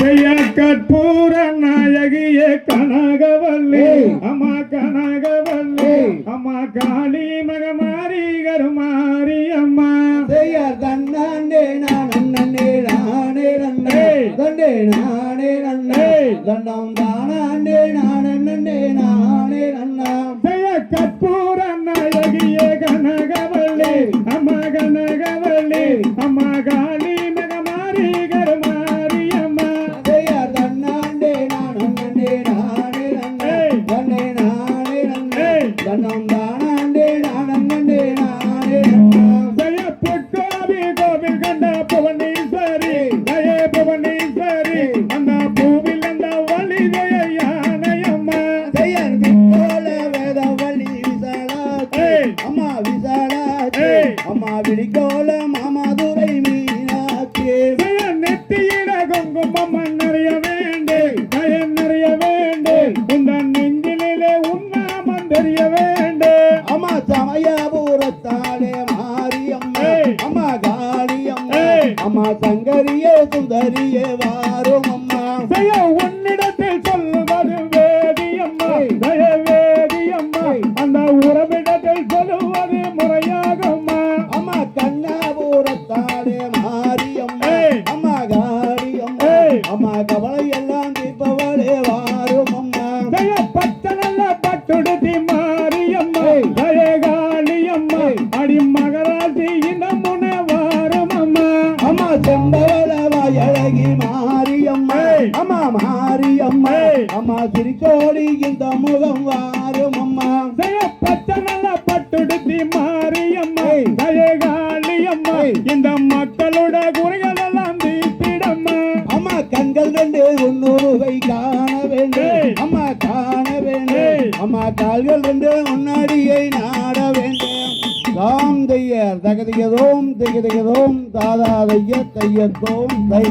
செய்ய கற்பூர நாயகிய கனகவல்லி அம்மா கனகவல்லி. அம்மா காளி மகமாரி கருமாரி அம்மா செய்யார் தன்னாண்டே நான் அண்ணனே நானே நன்னே. தண்டே நானே நன்னே. தண்டம் தானாண்டே நான் அண்ணனே நானே நன்னா. கண்ட புவனேஸ்வரி ஜய புவனேஸ்வரி அந்த பூவில் அந்த வழி ஜெய யானையம்மா செய்யார் விக்கோல வேதவள்ளி விசாலாச்சி ஏய். அம்மா ஏய். அம்மா விழிக்கோல மாமாதுரை மீனாட்சி ஜெய நெத்தியிட குங்குமம் நிறைய வேண்டு ஜய நிறைய வேண்டு இந்த நெஞ்சிலே உண்ணாமம் தெரிய வேண்டு அம்மா சமயபுரத்தாலே காளியம்மா அம்மா சங்கரியே சுந்தரியே வாரும் அம்மா. இந்த முகம் வாரும் அம்மா ஜய பச்சனல்ல பட்டுடுத்தி மாரியம்மா காளியம்மா ஏய். இந்த மக்களோட குறைகள் எல்லாம் தீர்த்திடம்மா. அம்மா கண்கள் ரெண்டு உன்னுருவை காண வேண்டும். அம்மா காண வேண்டும். அம்மா கால்கள் ரெண்டு முன்னாடியை நாட வேண்டும். தாம் தையர் தகதிகதோம் திகதிகதோம் தாதா தைய தையத்தோம் தை